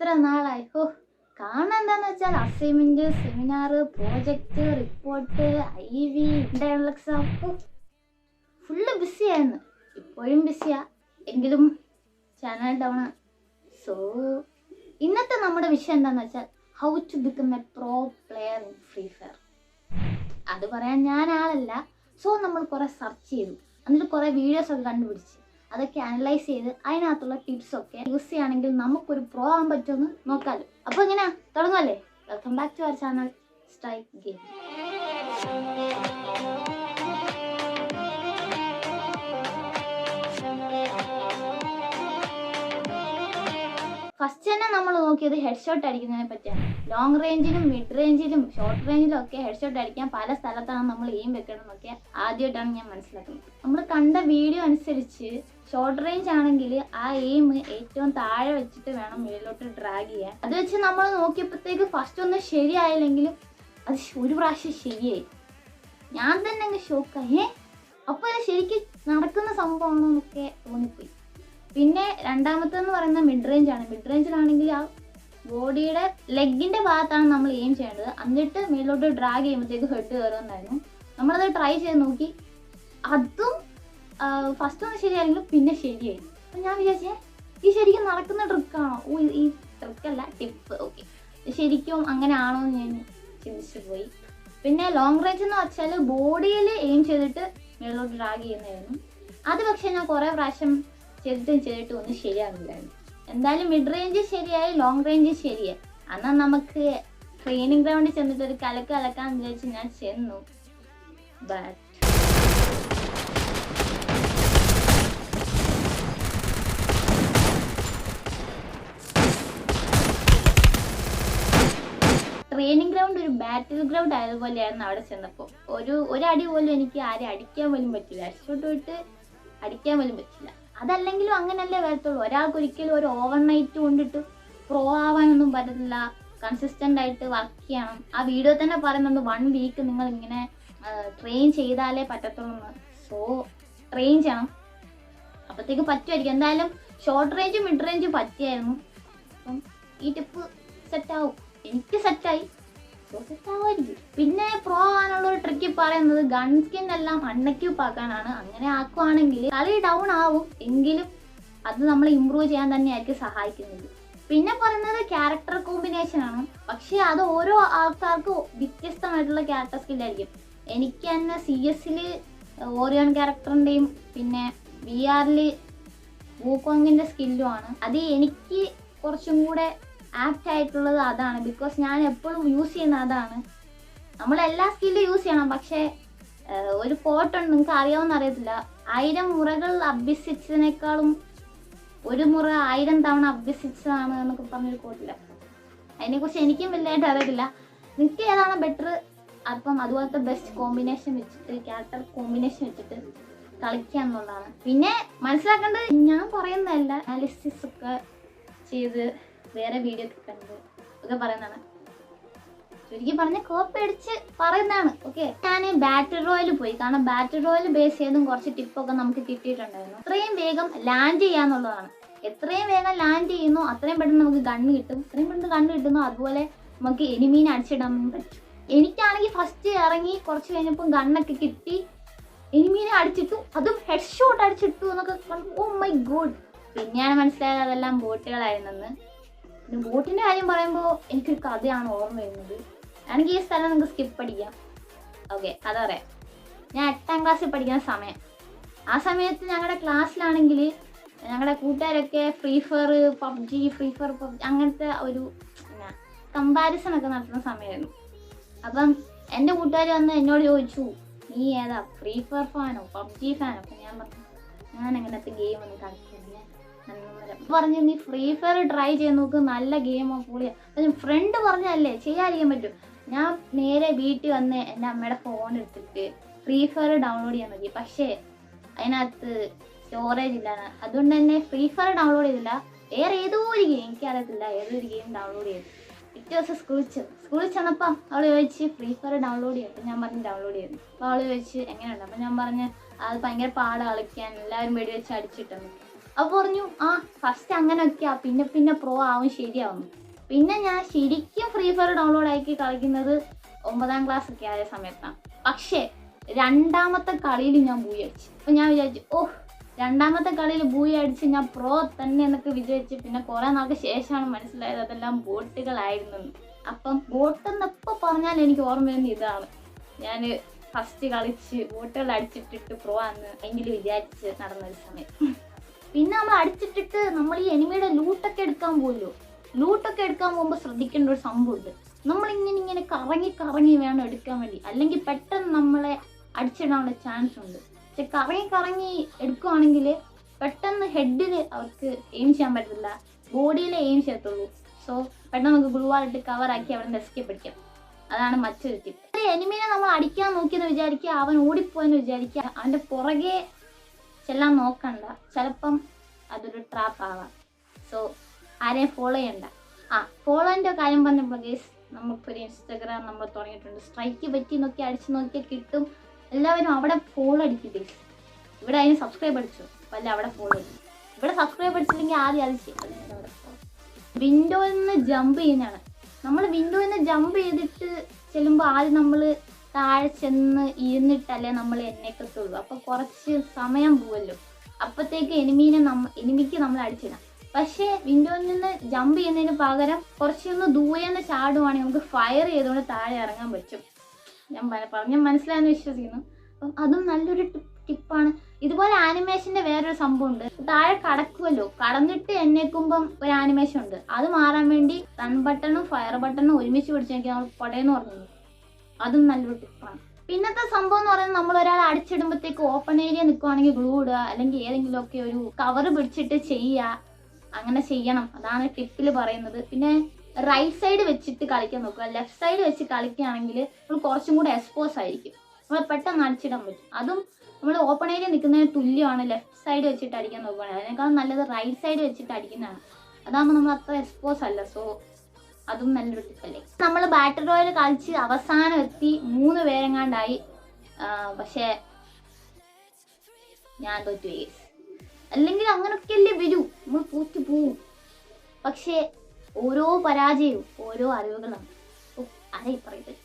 എത്ര നാളായി? ഓ കാണാൻ എന്താന്ന് വെച്ചാൽ assignment seminar project report I V internal exam full ബിസിയായിരുന്നു ഇപ്പോഴും ബിസിയാ എങ്കിലും ചാനൽ ഡൗൺ സോ ഇന്നത്തെ നമ്മുടെ വിഷയം എന്താന്ന് വെച്ചാൽ how to become a pro player in Free Fire അത് പറയാൻ ഞാൻ ആളല്ല. സോ നമ്മൾ കുറെ സെർച്ച് ചെയ്തു. എന്നിട്ട് കുറെ വീഡിയോസ് ഒക്കെ കണ്ടുപിടിച്ച്. അതൊക്കെ അനലൈസ് ചെയ്ത് അതിനകത്തുള്ള ടിപ്സ് ഒക്കെ യൂസ് ചെയ്യുകയാണെങ്കിൽ നമുക്കൊരു പ്രോ ആവാൻ പറ്റുമെന്ന് നോക്കാമല്ലോ അപ്പോൾ എങ്ങനെയാ തുടങ്ങുമല്ലേ welcome back to our channel strike game first തന്നെ നമ്മൾ നോക്കിയത് ഹെഡ് ഷോട്ട് അടിക്കുന്നതിനെ പറ്റിയാണ്. ലോങ് റേഞ്ചിലും മിഡ് റേഞ്ചിലും ഷോർട്ട് റേഞ്ചിലും ഒക്കെ ഹെഡ് ഷോട്ട് അടിക്കാൻ പല സ്ഥലത്താണ് നമ്മൾ എയിം വെക്കണമെന്നൊക്കെ ആദ്യമായിട്ടാണ് ഞാൻ മനസ്സിലാക്കുന്നത്. നമ്മൾ കണ്ട വീഡിയോ അനുസരിച്ച് ഷോർട്ട് റേഞ്ച് ആണെങ്കിൽ ആ എയിം ഏറ്റവും താഴെ വെച്ചിട്ട് വേണം മുകളിലോട്ട് ഡ്രാഗ് ചെയ്യാൻ. അത് വെച്ച് നമ്മൾ നോക്കിയപ്പോഴത്തേക്ക് ഫസ്റ്റ് ഒന്നും ശരിയായില്ലെങ്കിലും അത് ഒരു പ്രാവശ്യം ശരിയായി. ഞാൻ തന്നെ അങ്ങ് ഷോക്കായി ഏ അപ്പൊ ഇത് ശരിക്കും നടക്കുന്ന സംഭവമാണോ എന്നൊക്കെ തോന്നിപ്പോയി. പിന്നെ രണ്ടാമത്തെന്ന് പറയുന്നത് മിഡ് റേഞ്ച് ആണ്. മിഡ് റേഞ്ചിലാണെങ്കിൽ ആ ബോഡിയുടെ ലെഗിന്റെ ഭാഗത്താണ് നമ്മൾ എയിം ചെയ്യേണ്ടത്. എന്നിട്ട് മേലോട്ട് ഡ്രാഗ് ചെയ്യുമ്പോഴത്തേക്ക് ഹെഡ് കയറുന്നുണ്ടായിരുന്നു നമ്മളത് ട്രൈ ചെയ്ത് നോക്കി. അതും ഫസ്റ്റ് ഒന്ന് ശരിയായെങ്കിലും പിന്നെ ശരിയായി അപ്പം ഞാൻ വിചാരിച്ചേ ഈ ശരിക്കും നടക്കുന്ന ട്രിക്കാണോ ഓ ഈ ട്രിക്കല്ല ടിപ്പ് ഓക്കെ ശരിക്കും അങ്ങനെ ആണോ എന്ന് ഞാൻ ചിന്തിച്ചു പോയി. പിന്നെ ലോങ് റേഞ്ച് എന്ന് വെച്ചാൽ ബോഡിയിൽ എയിം ചെയ്തിട്ട് മേളിലോട്ട് ഡ്രാഗ് ചെയ്യുന്നതായിരുന്നു. അത് പക്ഷേ ഞാൻ കുറേ പ്രാവശ്യം ചെയ്തിട്ടും ചെയ്തിട്ടും ഒന്നും ശരിയാകുന്നില്ലായിരുന്നു എന്തായാലും മിഡ് റേഞ്ച് ശരിയായി ലോങ് റേഞ്ച് ശരിയായി. അന്നാ നമുക്ക് ട്രെയിനിങ് ഗ്രൗണ്ടിൽ ചെന്നിട്ട് ഒരു കലക്ക് കലക്കാന്ന് വിചാരിച്ച് ഞാൻ ചെന്നു. ട്രെയിനിങ് ഗ്രൗണ്ട് ഒരു ബാറ്റിൽ ഗ്രൗണ്ട് ആയതുപോലെയായിരുന്നു അവിടെ ചെന്നപ്പോൾ ഒരു ഒരടി പോലും എനിക്ക് ആരെയും അടിക്കാൻ പോലും പറ്റില്ല. അടിച്ചോട്ട് വിട്ട് അടിക്കാൻ പോലും പറ്റില്ല. അതല്ലെങ്കിലും അങ്ങനല്ലേ വരത്തുള്ളൂ. ഒരാൾക്ക് ഒരിക്കലും ഒരു ഓവർ നൈറ്റ് കൊണ്ടിട്ട് പ്രോ ആവാനൊന്നും പറ്റത്തില്ല. കൺസിസ്റ്റന്റ് ആയിട്ട് വർക്ക് ചെയ്യണം. ആ വീഡിയോ തന്നെ പറയുന്നുണ്ട് വൺ വീക്ക് നിങ്ങൾ ഇങ്ങനെ ട്രെയിൻ ചെയ്താലേ പറ്റത്തുള്ളൂ എന്ന്. സോ ട്രെയിൻ ചെയ്യണം. അപ്പോഴത്തേക്ക് പറ്റുമായിരിക്കും. എന്തായാലും ഷോർട്ട് റേഞ്ചും മിഡ് റേഞ്ചും പറ്റിയായിരുന്നു. അപ്പം ഈ ടിപ്പ് സെറ്റാവും എനിക്ക് സെറ്റായി പിന്നെ പ്രോ ആവാനുള്ള ഒരു ട്രിക്ക് പറയുന്നത് ഗൺ സ്കിൻ എല്ലാം അൺഎക്യൂപ്പ് ആക്കാനാണ്. അങ്ങനെ ആക്കുവാണെങ്കിൽ കളി ഡൗൺ ആവും എങ്കിലും അത് നമ്മൾ ഇമ്പ്രൂവ് ചെയ്യാൻ തന്നെയായിരിക്കും സഹായിക്കുന്നത്. പിന്നെ പറയുന്നത് ക്യാരക്ടർ കോമ്പിനേഷൻ ആണ്. പക്ഷേ അത് ഓരോ ആൾക്കാർക്കും വ്യത്യസ്തമായിട്ടുള്ള ക്യാരക്ടർ സ്കിൽ ആയിരിക്കും. എനിക്ക് തന്നെ സി എസിൽ ഓറിയോൺ ക്യാരക്ടറിന്റെയും പിന്നെ വി ആറിൽ വൂക്കോങ്ങിന്റെ സ്കില്ലുമാണ് അത് എനിക്ക് കുറച്ചും കൂടെ ആപ്റ്റ് ആയിട്ടുള്ളത് അതാണ്. ബിക്കോസ് ഞാൻ എപ്പോഴും യൂസ് ചെയ്യുന്ന അതാണ്. നമ്മൾ എല്ലാ സ്കില്ലും യൂസ് ചെയ്യണം. പക്ഷേ ഒരു കോട്ടുണ്ട് നിങ്ങൾക്ക് അറിയാവുന്ന അറിയത്തില്ല. ആയിരം മുറകൾ അഭ്യസിച്ചതിനേക്കാളും ഒരു മുറ ആയിരം തവണ അഭ്യസിച്ചതാണ് എന്നൊക്കെ പറഞ്ഞൊരു കോട്ടില്ല അതിനെക്കുറിച്ച് എനിക്കും വലുതായിട്ട് അറിയത്തില്ല. നിങ്ങൾക്ക് ഏതാണ് ബെറ്റർ അപ്പം അതുപോലത്തെ ബെസ്റ്റ് കോമ്പിനേഷൻ വെച്ചിട്ട് ക്യാരക്ടർ കോമ്പിനേഷൻ വെച്ചിട്ട് കളിക്കുക എന്നുള്ളതാണ്. പിന്നെ മനസ്സിലാക്കേണ്ടത് ഞാൻ പറയുന്നതല്ല അനാലിസിസ് ഒക്കെ ചെയ്ത് വേറെ വീഡിയോ ഒക്കെ കണ്ട് ഒക്കെ പറയുന്നതാണ്. ചുരുക്കി പറഞ്ഞ കോപ്പി അടിച്ച് പറയുന്നതാണ്. ഓക്കെ ഞാൻ ബാറ്ററി റോയിൽ പോയി. കാരണം ബാറ്ററി റോയിൽ ബേസ് ചെയ്തും കുറച്ച് ടിപ്പൊക്കെ നമുക്ക് കിട്ടിയിട്ടുണ്ടായിരുന്നു. അത്രയും വേഗം ലാൻഡ് ചെയ്യാന്നുള്ളതാണ്. എത്രയും വേഗം ലാൻഡ് ചെയ്യുന്നു അത്രയും പെട്ടെന്ന് നമുക്ക് ഗണ്ണ് കിട്ടും. അത്രയും പെട്ടെന്ന് ഗണ്ണ് കിട്ടുന്നു അതുപോലെ നമുക്ക് എനിമീനെ അടിച്ചിടാൻ പറ്റും. എനിക്കാണെങ്കിൽ ഫസ്റ്റ് ഇറങ്ങി കുറച്ച് കഴിഞ്ഞപ്പോൾ ഗണ്ണൊക്കെ കിട്ടി. എനിമീനെ അടിച്ചിട്ടു. അതും ഹെഡ് ഷോട്ട് അടിച്ചിട്ടു എന്നൊക്കെ ഓ മൈ ഗോഡ് പിന്നെയാണ് മനസ്സിലായത് അതെല്ലാം ബോട്ടുകളായിരുന്നെന്ന് പിന്നെ ബോട്ടിന്റെ കാര്യം പറയുമ്പോൾ എനിക്കൊരു കഥയാണ് ഓർമ്മ വരുന്നത്. ആണെങ്കിൽ ഈ സ്ഥലം നിങ്ങൾക്ക് സ്കിപ്പ് അടിക്കാം. ഓക്കെ കഥ പറയാം. ഞാൻ എട്ടാം ക്ലാസ്സിൽ പഠിക്കുന്ന സമയം. ആ സമയത്ത് ഞങ്ങളുടെ ക്ലാസ്സിലാണെങ്കിൽ ഞങ്ങളുടെ കൂട്ടുകാരൊക്കെ Free Fire PUBG Free Fire PUBG അങ്ങനത്തെ ഒരു കമ്പാരിസൺ ഒക്കെ നടത്തുന്ന സമയമായിരുന്നു അപ്പം എന്റെ കൂട്ടുകാർ വന്ന് എന്നോട് ചോദിച്ചു നീ ഏതാ ഫ്രീ ഫയർ ഫാനോ പബ്ജി ഫാനോ അപ്പം ഞാൻ പറഞ്ഞു ഞാൻ അങ്ങനത്തെ ഗെയിം ഒന്നും കളിക്കുന്നില്ല അന്നേരം പറഞ്ഞു നീ ഫ്രീ ഫയർ ട്രൈ ചെയ്ത് നോക്ക്. നല്ല ഗെയിമോ പൊളിയാ അപ്പം ഫ്രണ്ട് പറഞ്ഞല്ലേ ചെയ്യാതിരിക്കാൻ പറ്റും. ഞാൻ നേരെ വീട്ടിൽ വന്ന് എന്റെ അമ്മയുടെ ഫോൺ എടുത്തിട്ട് ഫ്രീ ഫയർ ഡൗൺലോഡ് ചെയ്യാൻ നോക്കി. പക്ഷേ അതിനകത്ത് സ്റ്റോറേജ് ഇല്ലാണ് അതുകൊണ്ട് തന്നെ ഫ്രീ ഫയർ ഡൗൺലോഡ് ചെയ്തില്ല. വേറെ ഏതോ ഒരു ഗെയിം എനിക്കറിയത്തില്ല. ഏതൊരു ഗെയിം ഡൗൺലോഡ് ചെയ്തു. പിറ്റേ ദിവസം സ്കൂളിൽ ചെന്നു സ്കൂളിൽ ചെന്നപ്പം അവൾ ചോദിച്ച് ഫ്രീ ഫയർ ഡൗൺലോഡ് ചെയ്യും. അപ്പം ഞാൻ പറഞ്ഞു ഡൗൺലോഡ് ചെയ്തു അപ്പോൾ അവൾ ചോദിച്ച് എങ്ങനെയുണ്ട്? അപ്പം ഞാൻ പറഞ്ഞ് അത് ഭയങ്കര പാട് കളിക്കാൻ. എല്ലാവരും വെടിവെച്ച് അടിച്ചിട്ടുണ്ട് അപ്പോൾ പറഞ്ഞു ആ ഫസ്റ്റ് അങ്ങനെ അങ്ങനെയൊക്കെയാ. പിന്നെ പിന്നെ പ്രോ ആവും ശരിയാവും. പിന്നെ ഞാൻ ശരിക്കും ഫ്രീ ഫയർ ഡൗൺലോഡ് ആക്കി കളിക്കുന്നത് ഒമ്പതാം ക്ലാസ് ഒക്കെ ആയ സമയത്താണ് പക്ഷേ രണ്ടാമത്തെ കളിയിൽ ഞാൻ ബൂയി അടിച്ചു. അപ്പൊ ഞാൻ വിചാരിച്ചു ഓഹ് രണ്ടാമത്തെ കളിയിൽ ബൂയി അടിച്ച് ഞാൻ പ്രോ തന്നെ എന്നൊക്കെ വിചാരിച്ചു പിന്നെ കുറെ നാൾക്ക് ശേഷമാണ് മനസ്സിലായത് അതെല്ലാം ബോട്ടുകളായിരുന്നു അപ്പം ബോട്ട് എന്നപ്പോ പറഞ്ഞാൽ എനിക്ക് ഓർമ്മ വരുന്ന ഇതാണ്. ഞാൻ ഫസ്റ്റ് കളിച്ച് ബോട്ടുകൾ അടിച്ചിട്ടിട്ട് പ്രോ ആന്ന് എങ്കിലും വിചാരിച്ച് നടന്നൊരു സമയം. പിന്നെ നമ്മൾ അടിച്ചിട്ടിട്ട് നമ്മൾ ഈ എനിമിയുടെ ലൂട്ടൊക്കെ എടുക്കാൻ പോലോ ലൂട്ടൊക്കെ എടുക്കാൻ പോകുമ്പോൾ ശ്രദ്ധിക്കേണ്ട ഒരു സംഭവമുണ്ട്. നമ്മൾ ഇങ്ങനെ ഇങ്ങനെ കറങ്ങി കറങ്ങി വേണം എടുക്കാൻ വേണ്ടി. അല്ലെങ്കിൽ പെട്ടെന്ന് നമ്മളെ അടിച്ചിടാനുള്ള ചാൻസ് ഉണ്ട്. പക്ഷെ കറങ്ങി കറങ്ങി എടുക്കുവാണെങ്കിൽ പെട്ടെന്ന് ഹെഡിൽ അവർക്ക് എയിം ചെയ്യാൻ പറ്റത്തില്ല. ബോഡിയിൽ എയിം ചെയ്യത്തുള്ളൂ. സോ പെട്ടെന്ന് നമുക്ക് ഗ്ലൂവാളിട്ട് കവറാക്കി അവിടെ നിന്ന് എസ്കേപ്പ് അടിക്കാം അതാണ് മറ്റൊരു ടിപ്പ് എനിമിനെ നമ്മൾ അടിക്കാൻ നോക്കിയെന്ന് വിചാരിക്കുക അവൻ ഓടിപ്പോയെന്ന് വിചാരിക്കുക അവന്റെ പുറകെ ചെല്ലാൻ നോക്കണ്ട. ചിലപ്പം അതൊരു ട്രാപ്പ് ആവാം. സോ ആരെയും ഫോളോ ചെയ്യണ്ട. ആ ഫോളോന്റെ കാര്യം പറഞ്ഞപ്പോൾ ഗേസ് നമുക്കൊരു ഇൻസ്റ്റഗ്രാം നമ്മൾ തുടങ്ങിയിട്ടുണ്ട്. സ്ട്രൈക്ക് പറ്റി നോക്കി അടിച്ചു നോക്കിയാൽ കിട്ടും. എല്ലാവരും അവിടെ ഫോളോ അടിക്കും ഗേസ് ഇവിടെ അതിന് സബ്സ്ക്രൈബ് അടിച്ചു. അല്ല അവിടെ ഫോളോ അടിക്കും ഇവിടെ സബ്സ്ക്രൈബ് അടിച്ചില്ലെങ്കിൽ ആദ്യം അത് ചെയ്യും. വിൻഡോയിൽ നിന്ന് ജമ്പ് ചെയ്യുന്നതാണ്. നമ്മൾ വിൻഡോയിൽ നിന്ന് ജമ്പ് ചെയ്തിട്ട് ചെല്ലുമ്പോൾ ആദ്യം നമ്മൾ താഴെ ചെന്ന് ഇരുന്നിട്ടല്ലേ നമ്മൾ എണ്ണേക്കത്തുള്ളൂ അപ്പൊ കുറച്ച് സമയം പോവല്ലോ. അപ്പത്തേക്ക് എനിമീനെ നമ്മ എനിമിക്ക് നമ്മൾ അടിച്ചിടാം. പക്ഷേ വിൻഡോയിൽ നിന്ന് ജമ്പ് ചെയ്യുന്നതിന് പകരം കുറച്ചൊന്ന് ദൂരെ നിന്ന് ചാടുവാണെങ്കിൽ നമുക്ക് ഫയർ ചെയ്തുകൊണ്ട് താഴെ ഇറങ്ങാൻ പറ്റും. ഞാൻ പറഞ്ഞു മനസ്സിലായെന്ന് വിശ്വസിക്കുന്നു. അപ്പം അതും നല്ലൊരു ടിപ്പാണ് ഇതുപോലെ ആനിമേഷന്റെ വേറൊരു സംഭവം ഉണ്ട് താഴെ കടക്കുമല്ലോ കടന്നിട്ട് എന്നേക്കുമ്പം ഒരു ആനിമേഷൻ ഉണ്ട്. അത് മാറാൻ വേണ്ടി റൺ ബട്ടണും ഫയർ ബട്ടണും ഒരുമിച്ച് പിടിച്ചു നോക്കി നമ്മൾ പടയെന്ന് പറഞ്ഞു അതും നല്ലൊരു ടിപ്പാണ് പിന്നത്തെ സംഭവം എന്ന് പറയുന്നത് നമ്മൾ ഒരാൾ അടിച്ചിടുമ്പോഴത്തേക്ക് ഓപ്പൺ ഏരിയ നിൽക്കുവാണെങ്കിൽ ഗ്ലൂ ഇടുക അല്ലെങ്കിൽ ഏതെങ്കിലുമൊക്കെ ഒരു കവർ പിടിച്ചിട്ട് ചെയ്യുക അങ്ങനെ ചെയ്യണം. അതാണ് ടിപ്പിൽ പറയുന്നത്. പിന്നെ റൈറ്റ് സൈഡ് വെച്ചിട്ട് കളിക്കാൻ നോക്കുക. ലെഫ്റ്റ് സൈഡ് വെച്ച് കളിക്കുകയാണെങ്കിൽ നമ്മൾ കുറച്ചും കൂടെ എക്സ്പോസ് ആയിരിക്കും. നമ്മൾ പെട്ടെന്ന് അടിച്ചിടാൻ പറ്റും. അതും നമ്മൾ ഓപ്പൺ ഏരിയ നിൽക്കുന്നതിന് തുല്യമാണ് ലെഫ്റ്റ് സൈഡ് വെച്ചിട്ട് അടിക്കാൻ നോക്കുകയാണെങ്കിൽ. അതിനേക്കാൾ നല്ലത് റൈറ്റ് സൈഡ് വെച്ചിട്ട് അടിക്കുന്നതാണ്. അതാകുമ്പോൾ നമ്മൾ അത്ര എക്സ്പോസ് അല്ല. സോ അതും നല്ലൊരു ടിപ്പല്ലേ നമ്മൾ ബാറ്റർ റോയൽ കളിച്ച് അവസാനം എത്തി മൂന്ന് പേരെങ്ങാണ്ടായി. പക്ഷേ ഞാൻ തോറ്റു പോയി അല്ലെങ്കിൽ അങ്ങനൊക്കെയല്ലേ വരൂ. നമ്മൾ തോറ്റു പോവും. പക്ഷേ ഓരോ പരാജയവും ഓരോ അറിവുകളാണ് അതേ പറയുന്നത്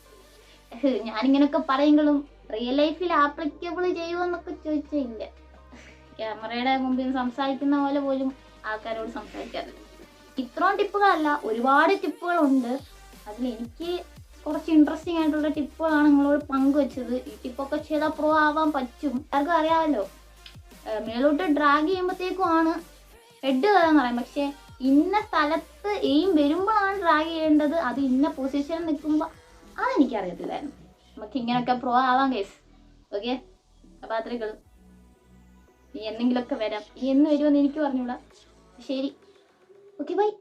ഞാനിങ്ങനൊക്കെ പറയുമ്പോഴും റിയൽ ലൈഫിൽ ആപ്ലിക്കബിൾ ചെയ്യുമെന്നൊക്കെ ചോദിച്ചില്ല ക്യാമറയുടെ മുമ്പിൽ സംസാരിക്കുന്ന പോലെ പോലും ആൾക്കാരോട് സംസാരിക്കാറില്ല. ഇത്രയും ടിപ്പുകളല്ല ഒരുപാട് ടിപ്പുകളുണ്ട്. അതിൽ എനിക്ക് കുറച്ച് ഇൻട്രസ്റ്റിംഗ് ആയിട്ടുള്ള ടിപ്പുകളാണ് നിങ്ങളോട് പങ്കുവെച്ചത്. ഈ ടിപ്പൊക്കെ ചെയ്താൽ പ്രോ ആവാൻ പറ്റും. എല്ലാവർക്കും അറിയാമല്ലോ. മേലോട്ട് ഡ്രാഗ് ചെയ്യുമ്പോഴത്തേക്കും ആണ് ഹെഡ് കയറാന്ന് പറയാം പക്ഷെ ഇന്ന സ്ഥലത്ത് എയിം വരുമ്പോഴാണ് ഡ്രാഗ് ചെയ്യേണ്ടത്. അത് ഇന്ന പൊസിഷനിൽ നിൽക്കുമ്പോൾ അതെനിക്കറിയത്തില്ലായിരുന്നു. നമുക്ക് ഇങ്ങനെയൊക്കെ പ്രോ ആവാം കേസ് ഓക്കെ അപ്പോൾ അത്രയ്ക്കുള്ളൂ നീ എന്തെങ്കിലുമൊക്കെ വരാം. നീ എന്ന് വരുമെന്ന് എനിക്ക് പറഞ്ഞൂടാ ശരി. Okay, bye.